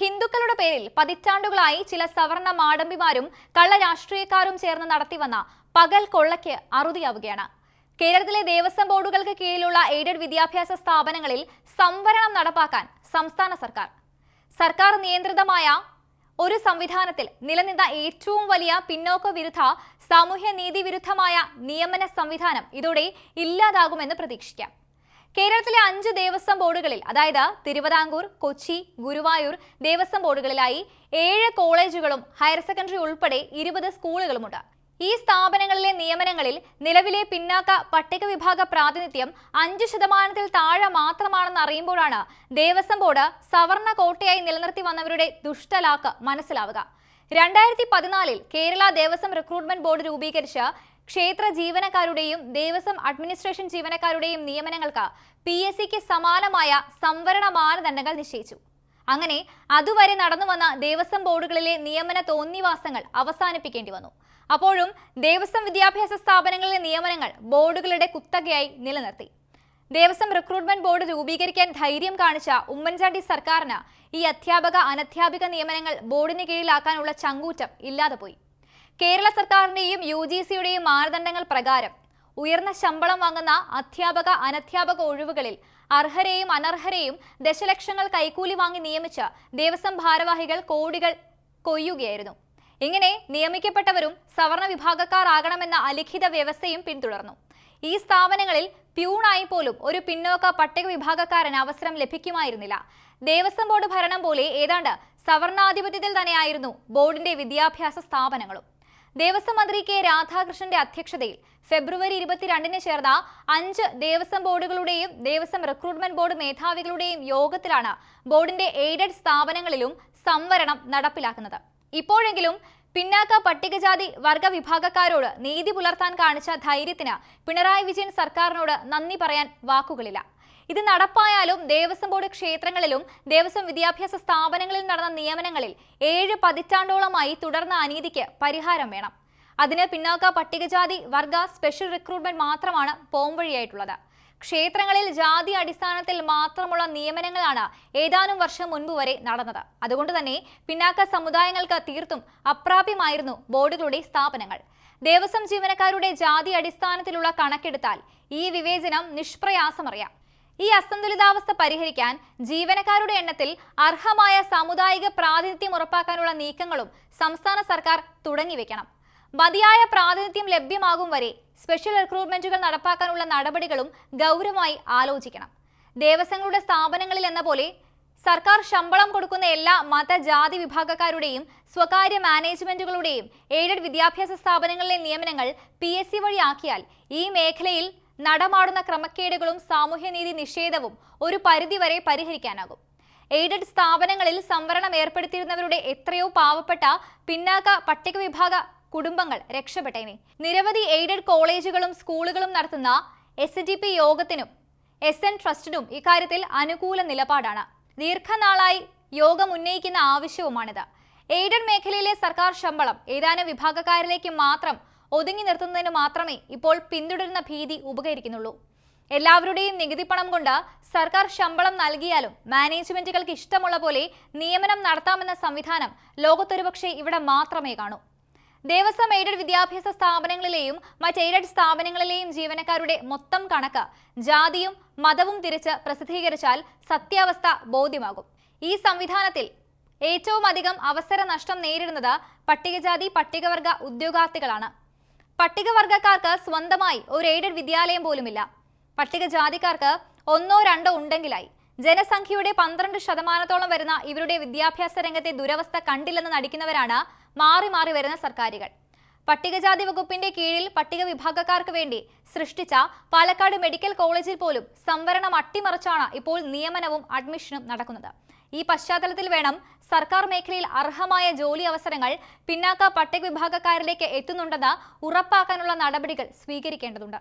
ഹിന്ദുക്കളുടെ പേരിൽ പതിറ്റാണ്ടുകളായി ചില സവർണ മാടമ്പിമാരും കള്ള രാഷ്ട്രീയക്കാരും ചേർന്ന് നടത്തിവന്ന പകൽ കൊള്ളയ്ക്ക് അറുതിയാവുകയാണ്. കേരളത്തിലെ ദേവസ്വം ബോർഡുകൾക്ക് കീഴിലുള്ള എയ്ഡഡ് വിദ്യാഭ്യാസ സ്ഥാപനങ്ങളിൽ സംവരണം നടപ്പാക്കാൻ സംസ്ഥാന സർക്കാർ. സർക്കാർ നിയന്ത്രിതമായ ഒരു സംവിധാനത്തിൽ നിലനിന്ന ഏറ്റവും വലിയ പിന്നോക്ക വിരുദ്ധ സാമൂഹ്യ നീതി വിരുദ്ധമായ നിയമന സംവിധാനം ഇതോടെ ഇല്ലാതാകുമെന്ന് പ്രതീക്ഷിക്കാം. കേരളത്തിലെ അഞ്ച് ദേവസ്വം ബോർഡുകളിൽ അതായത് തിരുവിതാംകൂർ കൊച്ചി ഗുരുവായൂർ ദേവസ്വം ബോർഡുകളിലായി ഏഴ് കോളേജുകളും ഹയർ സെക്കൻഡറി ഉൾപ്പെടെ ഇരുപത് സ്കൂളുകളുമുണ്ട്. ഈ സ്ഥാപനങ്ങളിലെ നിയമനങ്ങളിൽ നിലവിലെ പിന്നാക്ക പട്ടിക വിഭാഗ പ്രാതിനിധ്യം അഞ്ച് ശതമാനത്തിൽ താഴെ മാത്രമാണെന്ന് അറിയുമ്പോഴാണ് ദേവസ്വം ബോർഡ് സവർണ കോട്ടയായി നിലനിർത്തി വന്നവരുടെ ദുഷ്ടലാക്ക് മനസ്സിലാവുക. രണ്ടായിരത്തി പതിനാലിൽ കേരള ദേവസ്വം റിക്രൂട്ട്മെന്റ് ബോർഡ് രൂപീകരിച്ച് ക്ഷേത്ര ജീവനക്കാരുടെയും ദേവസ്വം അഡ്മിനിസ്ട്രേഷൻ ജീവനക്കാരുടെയും നിയമനങ്ങൾക്ക് പി എസ് സിക്ക് സമാനമായ സംവരണ മാനദണ്ഡങ്ങൾ നിശ്ചയിച്ചു. അങ്ങനെ അതുവരെ നടന്നു വന്ന ദേവസ്വം ബോർഡുകളിലെ നിയമന തോന്നിവാസങ്ങൾ അവസാനിപ്പിക്കേണ്ടി വന്നു. അപ്പോഴും ദേവസ്വം വിദ്യാഭ്യാസ സ്ഥാപനങ്ങളിലെ നിയമനങ്ങൾ ബോർഡുകളുടെ കുത്തകയായി നിലനിർത്തി. ദേവസ്വം റിക്രൂട്ട്മെന്റ് ബോർഡ് രൂപീകരിക്കാൻ ധൈര്യം കാണിച്ച ഉമ്മൻചാണ്ടി സർക്കാരിന് ഈ അധ്യാപക അനധ്യാപിക നിയമനങ്ങൾ ബോർഡിന് കീഴിലാക്കാനുള്ള ചങ്കൂറ്റം ഇല്ലാതെ പോയി കേരള സർക്കാരിന്റെയും യു ജി സിയുടെയും മാനദണ്ഡങ്ങൾ പ്രകാരം ഉയർന്ന ശമ്പളം വാങ്ങുന്ന അധ്യാപക അനധ്യാപക ഒഴിവുകളിൽ അർഹരെയും അനർഹരെയും ദശലക്ഷങ്ങൾ കൈക്കൂലി വാങ്ങി നിയമിച്ച ദേവസ്വം ഭാരവാഹികൾ കോടികൾ കൊയ്യുകയായിരുന്നു. ഇങ്ങനെ നിയമിക്കപ്പെട്ടവരും സവർണ വിഭാഗക്കാരാകണമെന്ന അലിഖിത വ്യവസ്ഥയും പിന്തുടർന്നു. ഈ സ്ഥാപനങ്ങളിൽ പ്യൂണായി പോലും ഒരു പിന്നോക്ക പട്ടിക വിഭാഗക്കാരന് അവസരം ലഭിക്കുമായിരുന്നില്ല. ദേവസ്വം ബോർഡ് ഭരണം പോലെ ഏതാണ്ട് സവർണാധിപത്യത്തിൽ തന്നെയായിരുന്നു ബോർഡിന്റെ വിദ്യാഭ്യാസ സ്ഥാപനങ്ങളും. ദേവസ്വം മന്ത്രി കെ രാധാകൃഷ്ണന്റെ അധ്യക്ഷതയിൽ ഫെബ്രുവരി ഇരുപത്തിരണ്ടിന് ചേർന്ന അഞ്ച് ദേവസ്വം ബോർഡുകളുടെയും ദേവസ്വം റിക്രൂട്ട്മെന്റ് ബോർഡ് മേധാവികളുടെയും യോഗത്തിലാണ് ബോർഡിന്റെ എയ്ഡഡ് സ്ഥാപനങ്ങളിലും സംവരണം നടപ്പിലാക്കുന്നത്. ഇപ്പോഴെങ്കിലും പിന്നാക്ക പട്ടികജാതി വർഗ വിഭാഗക്കാരോട് നീതി പുലർത്താൻ കാണിച്ച ധൈര്യത്തിന് പിണറായി വിജയൻ സർക്കാരിനോട് നന്ദി പറയാൻ വാക്കുകളില്ല. ഇത് നടപ്പായാലും ദേവസ്വം ബോർഡ് ക്ഷേത്രങ്ങളിലും ദേവസ്വം വിദ്യാഭ്യാസ സ്ഥാപനങ്ങളിൽ നടന്ന നിയമനങ്ങളിൽ ഏഴ് പതിറ്റാണ്ടോളമായി തുടർന്ന അനീതിക്ക് പരിഹാരം വേണം. അതിന് പിന്നാക്ക പട്ടികജാതി വർഗ സ്പെഷ്യൽ റിക്രൂട്ട്മെന്റ് മാത്രമാണ് പോംവഴിയായിട്ടുള്ളത്. ക്ഷേത്രങ്ങളിൽ ജാതി അടിസ്ഥാനത്തിൽ മാത്രമുള്ള നിയമനങ്ങളാണ് ഏതാനും വർഷം മുൻപ് വരെ നടന്നത്. അതുകൊണ്ട് തന്നെ പിന്നാക്ക സമുദായങ്ങൾക്ക് തീർത്തും അപ്രാപ്യമായിരുന്നു ബോർഡുകളുടെ സ്ഥാപനങ്ങൾ. ദേവസ്വം ജീവനക്കാരുടെ ജാതി അടിസ്ഥാനത്തിലുള്ള കണക്കെടുത്താൽ ഈ വിവേചനം നിഷ്പ്രയാസമറിയാം. ഈ അസന്തുലിതാവസ്ഥ പരിഹരിക്കാൻ ജീവനക്കാരുടെ എണ്ണത്തിൽ അർഹമായ സാമുദായിക പ്രാതിനിധ്യം ഉറപ്പാക്കാനുള്ള നീക്കങ്ങളും സംസ്ഥാന സർക്കാർ തുടങ്ങിവെക്കണം മതിയായ പ്രാതിനിധ്യം ലഭ്യമാകും വരെ സ്പെഷ്യൽ റിക്രൂട്ട്മെന്റുകൾ നടപ്പാക്കാനുള്ള നടപടികളും ഗൗരവമായി ആലോചിക്കണം. ദേവസ്വങ്ങളുടെ സ്ഥാപനങ്ങളിൽ എന്ന പോലെ സർക്കാർ ശമ്പളം കൊടുക്കുന്ന എല്ലാ മത ജാതി വിഭാഗക്കാരുടെയും സ്വകാര്യ മാനേജ്മെന്റുകളുടെയും എയ്ഡഡ് വിദ്യാഭ്യാസ സ്ഥാപനങ്ങളിലെ നിയമനങ്ങൾ പി എസ് സി വഴിയാക്കിയാൽ ഈ മേഖലയിൽ നടമാടുന്ന ക്രമക്കേടുകളും സാമൂഹ്യനീതി നിഷേധവും ഒരു പരിധിവരെ പരിഹരിക്കാനാകും. എയ്ഡഡ് സ്ഥാപനങ്ങളിൽ സംവരണം ഏർപ്പെടുത്തിയിരുന്നവരുടെ എത്രയോ പാവപ്പെട്ട പിന്നാക്ക പട്ടിക വിഭാഗ കുടുംബങ്ങൾ രക്ഷപ്പെട്ടേനെ. നിരവധി എയ്ഡഡ് കോളേജുകളും സ്കൂളുകളും നടത്തുന്ന എസ് പി യോഗത്തിനും എസ് എൻ ട്രസ്റ്റിനും ഇക്കാര്യത്തിൽ അനുകൂല നിലപാടാണ്. ദീർഘനാളായി യോഗം ഉന്നയിക്കുന്ന ആവശ്യവുമാണിത്. എയ്ഡഡ് മേഖലയിലെ സർക്കാർ ശമ്പളം ഏതാനും വിഭാഗക്കാരിലേക്ക് മാത്രം ഒതുങ്ങി നിർത്തുന്നതിന് മാത്രമേ ഇപ്പോൾ പിന്തുടരുന്ന ഭീതി ഉപകരിക്കുന്നുള്ളൂ. എല്ലാവരുടെയും നികുതി പണം കൊണ്ട് സർക്കാർ ശമ്പളം നൽകിയാലും മാനേജ്മെന്റുകൾക്ക് ഇഷ്ടമുള്ള പോലെ നിയമനം നടത്താമെന്ന സംവിധാനം ലോകത്തൊരുപക്ഷെ ഇവിടെ മാത്രമേ കാണൂ. ദേവസ്വം എയ്ഡഡ് വിദ്യാഭ്യാസ സ്ഥാപനങ്ങളിലെയും മറ്റ് എയ്ഡഡ് സ്ഥാപനങ്ങളിലെയും ജീവനക്കാരുടെ മൊത്തം കണക്ക് ജാതിയും മതവും തിരിച്ച് പ്രസിദ്ധീകരിച്ചാൽ സത്യാവസ്ഥ ബോധ്യമാകും. ഈ സംവിധാനത്തിൽ ഏറ്റവും അധികം അവസര നഷ്ടം നേരിടുന്നത് പട്ടികജാതി പട്ടികവർഗ ഉദ്യോഗാർത്ഥികളാണ്. പട്ടികവർഗക്കാർക്ക് സ്വന്തമായി ഒരു എയ്ഡഡ് വിദ്യാലയം പോലുമില്ല. പട്ടികജാതിക്കാർക്ക് ഒന്നോ രണ്ടോ ഉണ്ടെങ്കിലായി. ജനസംഖ്യയുടെ പന്ത്രണ്ട് ശതമാനത്തോളം വരുന്ന ഇവരുടെ വിദ്യാഭ്യാസ രംഗത്തെ ദുരവസ്ഥ കണ്ടില്ലെന്ന് നടിക്കുന്നവരാണ് മാറി മാറി വരുന്ന സർക്കാരുകൾ. പട്ടികജാതി വകുപ്പിന്റെ കീഴിൽ പട്ടിക വിഭാഗക്കാർക്ക് വേണ്ടി സൃഷ്ടിച്ച പാലക്കാട് മെഡിക്കൽ കോളേജിൽ പോലും സംവരണം അട്ടിമറിച്ചാണ് ഇപ്പോൾ നിയമനവും അഡ്മിഷനും നടക്കുന്നത്. ഈ പശ്ചാത്തലത്തിൽ വേണം സർക്കാർ മേഖലയിൽ അർഹമായ ജോലി അവസരങ്ങൾ പിന്നാക്ക പട്ടിക വിഭാഗക്കാരിലേക്ക് എത്തുന്നുണ്ടെന്ന് ഉറപ്പാക്കാനുള്ള നടപടികൾ സ്വീകരിക്കേണ്ടതുണ്ട്.